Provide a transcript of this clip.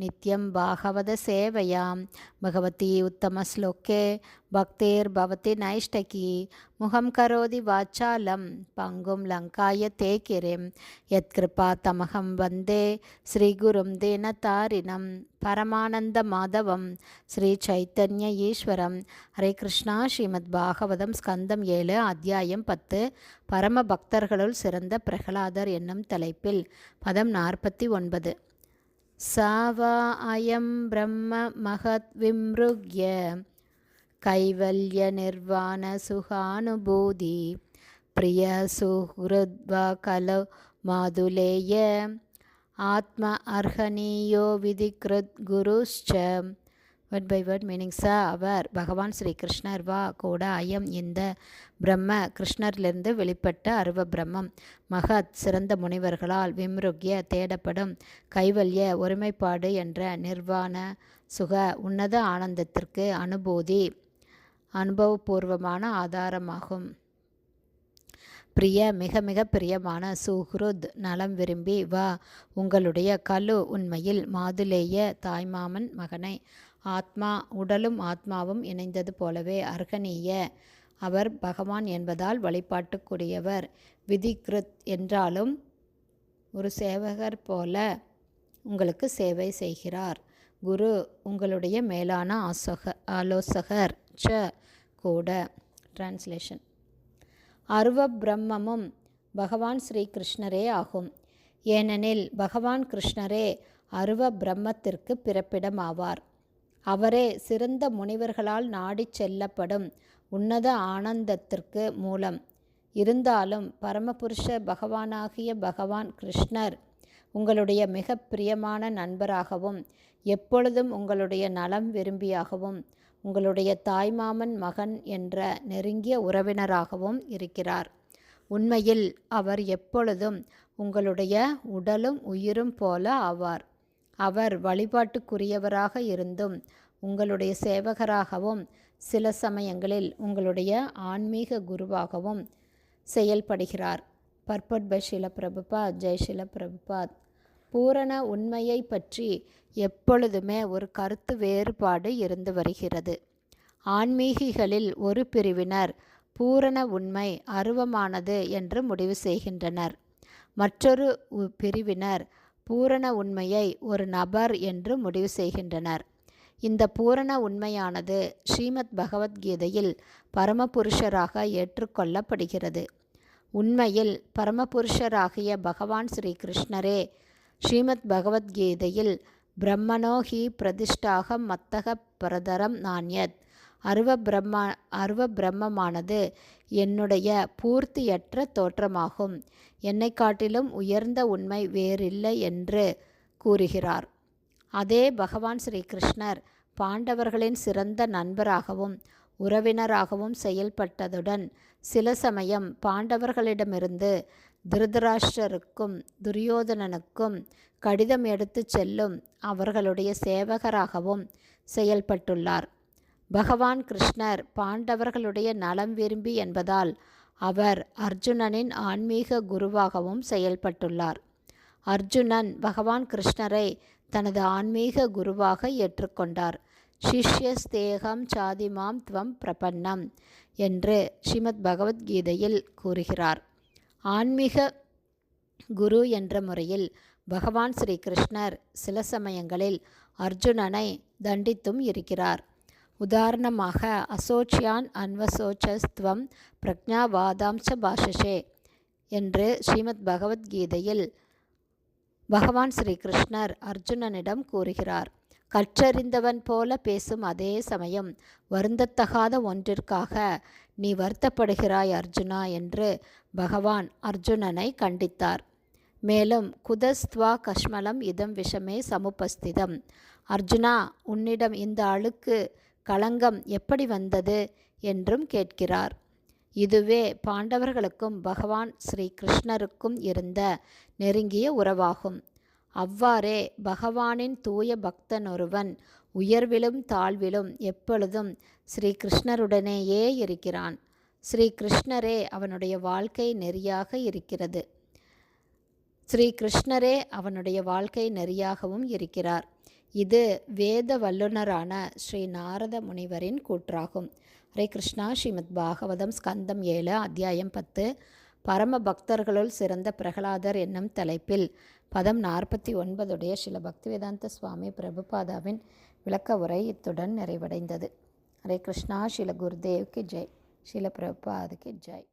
நித்யம் பாகவத சேவையாம். பகவதி உத்தமஸ்லோக்கே பக்தேர் பவதி நைஷ்டகி. முகம் கரோதி வாச்சாலம். பங்கும் லங்காய தேக்கிரிம். யத்கிருபா தமகம் வந்தே. ஸ்ரீகுரும் தேனதாரிணம் பரமானந்த மாதவம். ஸ்ரீ சைத்தன்ய ஈஸ்வரம். ஹரே கிருஷ்ணா. ஸ்ரீமத் பாகவதம் ஸ்கந்தம் ஏழு அத்தியாயம் பத்து. பரம பக்தர்களுள் சிறந்த பிரகலாதர் என்னும் தலைப்பில். பதம் நாற்பத்தி ஒன்பது. சாவா அயம் பிரம்ம மகத் விம்ருக்ய கைவல்ய நிர்வாண சுகானுபூதி பிரிய சுஹ்ருத்வ கலு மாதுலேய வேர்ட் பை வேர்ட் மீனிங்ஸா அவர் பகவான் ஸ்ரீ கிருஷ்ணர் வா கூட அயம் இந்த பிரம்ம கிருஷ்ணரிலிருந்து வெளிப்பட்ட அருவ பிரம்மம். மகத் சிறந்த முனிவர்களால் விம்ருக்ய தேடப்படும் கைவல்ய ஒருமைப்பாடு என்ற நிர்வாண சுக உன்னத ஆனந்தத்திற்கு அனுபூதி அனுபவபூர்வமான ஆதாரமாகும். பிரிய மிக மிக பிரியமான சுஹ்ருத் நலம் விரும்பி வா உங்களுடைய கலு உண்மையில் மாதுலேய தாய்மாமன் மகனை ஆத்மா உடலும் ஆத்மாவும் இணைந்தது போலவே அர்ஹனீய. அவர் பகவான் என்பதால் வழிபாட்டுக்குரியவர். விதிகிருத் என்றாலும் ஒரு சேவகர் போல உங்களுக்கு சேவை செய்கிறார். குரு உங்களுடைய மேலான ஆசோக ஆலோசகர். ச கூட. டிரான்ஸ்லேஷன் அருவ பிரம்மமும் பகவான் ஸ்ரீ கிருஷ்ணரே ஆகும். ஏனெனில் பகவான் கிருஷ்ணரே அருவ பிரம்மத்திற்கு பிறப்பிடமாவார். அவரே சிறந்த முனிவர்களால் நாடிச் செல்லப்படும் உன்னத ஆனந்தத்திற்கு மூலம். இருந்தாலும் பரமபுருஷ பகவானாகிய பகவான் கிருஷ்ணர் உங்களுடைய மிக பிரியமான நண்பராகவும் எப்பொழுதும் உங்களுடைய நலம் விரும்பியாகவும் உங்களுடைய தாய்மாமன் மகன் என்ற நெருங்கிய உறவினராகவும் இருக்கிறார். உண்மையில் அவர் எப்பொழுதும் உங்களுடைய உடலும் உயிரும் போல ஆவார். அவர் வழிபாட்டுக்குரியவராக இருந்தும் உங்களுடைய சேவகராகவும் சில சமயங்களில் உங்களுடைய ஆன்மீக குருவாகவும் செயல்படுகிறார். பர்பட் பை ஷில பிரபுபாத் ஜெய்ஷில பிரபுபாத் பூரண உண்மையை பற்றி எப்பொழுதுமே ஒரு கருத்து வேறுபாடு இருந்து வருகிறது. ஆன்மீகிகளில் ஒரு பிரிவினர் பூரண உண்மை அருவமானது என்று முடிவு செய்கின்றனர். மற்றொரு பிரிவினர் பூரண உண்மையை ஒரு நபர் என்று முடிவு செய்கின்றனர். இந்த பூரண உண்மையானது ஸ்ரீமத் பகவத்கீதையில் பரமபுருஷராக ஏற்றுக்கொள்ளப்படுகிறது. உண்மையில் பரமபுருஷராகிய பகவான் ஸ்ரீ கிருஷ்ணரே ஸ்ரீமத் பகவத்கீதையில் பிரம்மனோ ஹி பிரதிஷ்டாக மத்தக பிரதரம் நான்யத் அருவ பிரம்மா அருவ பிரம்மமானது என்னுடைய பூர்த்தியற்ற தோற்றமாகும். என்னை காட்டிலும் உயர்ந்த உண்மை வேறில்லை என்று கூறுகிறார். அதே பகவான் ஸ்ரீ கிருஷ்ணர் பாண்டவர்களின் சிறந்த நண்பராகவும் உறவினராகவும் செயல்பட்டதுடன் சில சமயம் பாண்டவர்களிடமிருந்து திருதராஷ்டருக்கும் துரியோதனனுக்கும் கடிதம் எடுத்துச் செல்லும் அவர்களுடைய சேவகராகவும் செயல்பட்டுள்ளார். பகவான் கிருஷ்ணர் பாண்டவர்களுடைய நலம் விரும்பி என்பதால் அவர் அர்ஜுனனின் ஆன்மீக குருவாகவும் செயல்பட்டுள்ளார். அர்ஜுனன் பகவான் கிருஷ்ணரை தனது ஆன்மீக குருவாக ஏற்றுக்கொண்டார். சிஷ்யஸ்தேகம் சாதிமாம் துவம் பிரபன்னம் என்று ஸ்ரீமத் பகவத்கீதையில் கூறுகிறார். ஆன்மீக குரு என்ற முறையில் பகவான் ஸ்ரீ கிருஷ்ணர் சில சமயங்களில் அர்ஜுனனை தண்டித்தும் இருக்கிறார். உதாரணமாக அசோச்சியான் அன்வசோச்சஸ்துவம் பிரக்ஞாவாதாம்ச பாஷசே என்று ஸ்ரீமத் பகவத்கீதையில் பகவான் ஸ்ரீகிருஷ்ணர் அர்ஜுனனிடம் கூறுகிறார். கற்றறிந்தவன் போல பேசும் அதே சமயம் வருந்தத்தகாத ஒன்றிற்காக நீ வருத்தப்படுகிறாய் அர்ஜுனா என்று பகவான் அர்ஜுனனை கண்டித்தார். மேலும் குதஸ்துவா கஷ்மலம் இதம் விஷமே சமுபஸ்திதம். அர்ஜுனா உன்னிடம் இந்த அழுக்கு களங்கம் எப்படி வந்தது என்றும் கேட்கிறார். இதுவே பாண்டவர்களுக்கும் பகவான் ஸ்ரீ கிருஷ்ணருக்கும் இருந்த நெருங்கிய உறவாகும். அவ்வாறே பகவானின் தூய பக்தனொருவன் உயர்விலும் தாழ்விலும் எப்பொழுதும் ஸ்ரீ கிருஷ்ணருடனேயே இருக்கிறான். ஸ்ரீ கிருஷ்ணரே அவனுடைய வாழ்க்கை நெறியாக இருக்கிறது. ஸ்ரீ கிருஷ்ணரே அவனுடைய வாழ்க்கை நெறியாகவும் இருக்கிறார். இது வேத வல்லுனரான ஸ்ரீ நாரத முனிவரின் கூற்றாகும். ஹரே கிருஷ்ணா. ஸ்ரீமத் பாகவதம் ஸ்கந்தம் ஏழு அத்தியாயம் பத்து. பரம பக்தர்களுள் சிறந்த பிரகலாதர் என்னும் தலைப்பில் பதம் நாற்பத்தி ஒன்பதுடைய சில பக்திவேதாந்த சுவாமி பிரபுபாதாவின் விளக்க உரை இத்துடன் நிறைவடைந்தது. ஹரே கிருஷ்ணா. ஸ்ரீல குருதேவ்க்கு ஜெய். ஸ்ரீல பிரபுபாதுக்கு ஜெய்.